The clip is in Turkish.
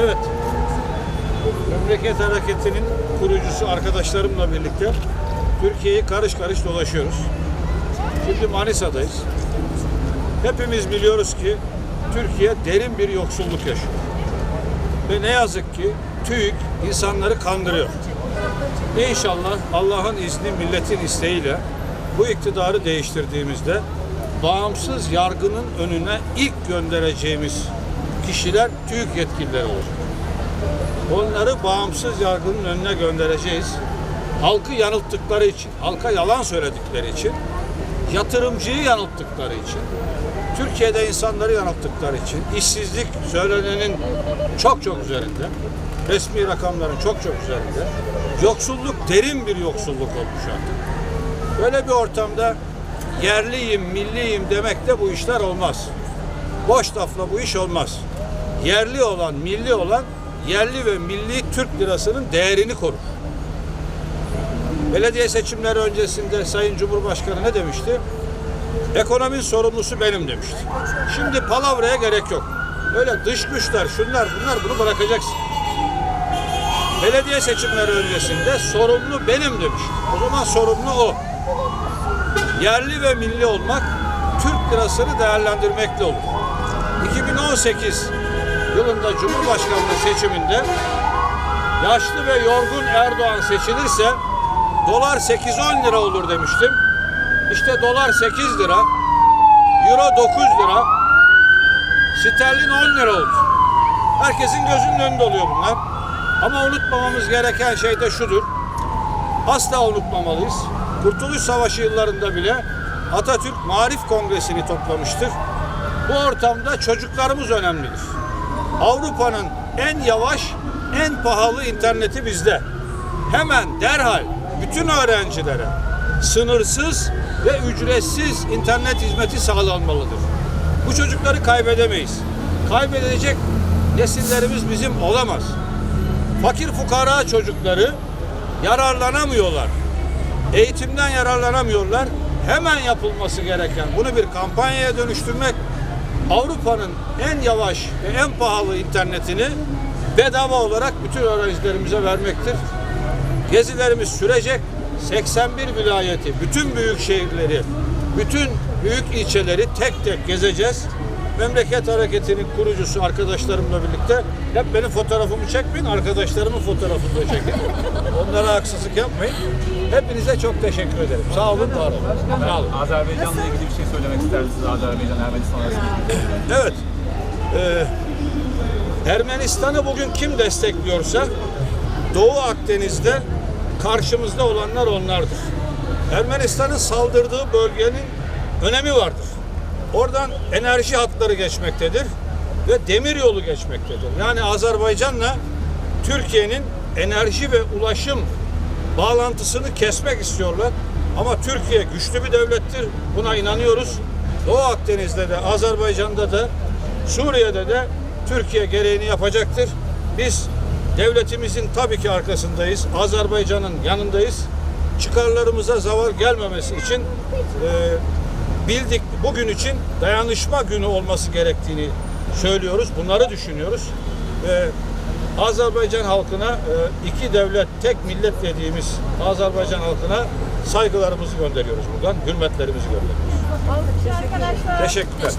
Evet. Memleket Hareketi'nin kurucusu arkadaşlarımla birlikte Türkiye'yi karış karış dolaşıyoruz. Şimdi Manisa'dayız. Hepimiz biliyoruz ki Türkiye derin bir yoksulluk yaşıyor. Ve ne yazık ki TÜİK insanları kandırıyor. İnşallah Allah'ın izni, milletin isteğiyle bu iktidarı değiştirdiğimizde bağımsız yargının önüne ilk göndereceğimiz kişiler TÜİK yetkilileri olacak. Onları bağımsız yargının önüne göndereceğiz. Halkı yanılttıkları için, halka yalan söyledikleri için, yatırımcıyı yanılttıkları için, Türkiye'de insanları yanılttıkları için, işsizlik söylenenin çok çok üzerinde, resmi rakamların çok çok üzerinde, yoksulluk derin bir yoksulluk olmuş artık. Böyle bir ortamda yerliyim, milliyim demek de bu işler olmaz. Boş lafla bu iş olmaz. Yerli olan, milli olan yerli ve milli Türk lirasının değerini korur. Belediye seçimleri öncesinde Sayın Cumhurbaşkanı ne demişti? Ekonominin sorumlusu benim demişti. Şimdi palavraya gerek yok. Öyle dış güçler, şunlar bunlar bunu bırakacaksın. Belediye seçimleri öncesinde sorumlu benim demiş. O zaman sorumlu o. Yerli ve milli olmak Türk lirasını değerlendirmekle olur. 2018 yılında Cumhurbaşkanlığı seçiminde yaşlı ve yorgun Erdoğan seçilirse dolar 8-10 lira olur demiştim. İşte dolar 8 lira, euro 9 lira, sterlin 10 lira oldu. Herkesin gözünün önünde oluyor bunlar. Ama unutmamamız gereken şey de şudur. Asla unutmamalıyız. Kurtuluş Savaşı yıllarında bile Atatürk Marif Kongresi'ni toplamıştır. Bu ortamda çocuklarımız önemlidir. Avrupa'nın en yavaş, en pahalı interneti bizde. Hemen derhal bütün öğrencilere sınırsız ve ücretsiz internet hizmeti sağlanmalıdır. Bu çocukları kaybedemeyiz. Kaybedecek nesillerimiz bizim olamaz. Fakir fukara çocukları yararlanamıyorlar. Eğitimden yararlanamıyorlar. Hemen yapılması gereken bunu bir kampanyaya dönüştürmek Avrupa'nın en yavaş ve en pahalı internetini bedava olarak bütün öğrencilerimize vermektir. Gezilerimiz sürecek. 81 vilayeti, bütün büyük şehirleri, bütün büyük ilçeleri tek tek gezeceğiz. Memleket Hareketi'nin kurucusu arkadaşlarımla birlikte hep benim fotoğrafımı çekmeyin, arkadaşlarımın fotoğrafını da çekin. Onlara haksızlık yapmayın. Hepinize çok teşekkür ederim. Sağ olun, var olun. Sağ olun. Azerbaycan'la ilgili bir şey söylemek ister misiniz? Azerbaycan, Ermenistan Evet. Ee, Ermenistan'ı bugün kim destekliyorsa Doğu Akdeniz'de karşımızda olanlar onlardır. Ermenistan'ın saldırdığı bölgenin önemi vardır. Oradan enerji hatları geçmektedir ve demir yolu geçmektedir. Yani Azerbaycan'la Türkiye'nin enerji ve ulaşım bağlantısını kesmek istiyorlar. Ama Türkiye güçlü bir devlettir. Buna inanıyoruz. Doğu Akdeniz'de de, Azerbaycan'da da, Suriye'de de Türkiye gereğini yapacaktır. Biz devletimizin tabii ki arkasındayız. Azerbaycan'ın yanındayız. Çıkarlarımıza zavar gelmemesi için e, bildik bugün için dayanışma günü olması gerektiğini söylüyoruz. Bunları düşünüyoruz. Ve Azerbaycan halkına e, iki devlet tek millet dediğimiz Azerbaycan halkına saygılarımızı gönderiyoruz buradan. Hürmetlerimizi gönderiyoruz. Arkadaşlar. Teşekkürler.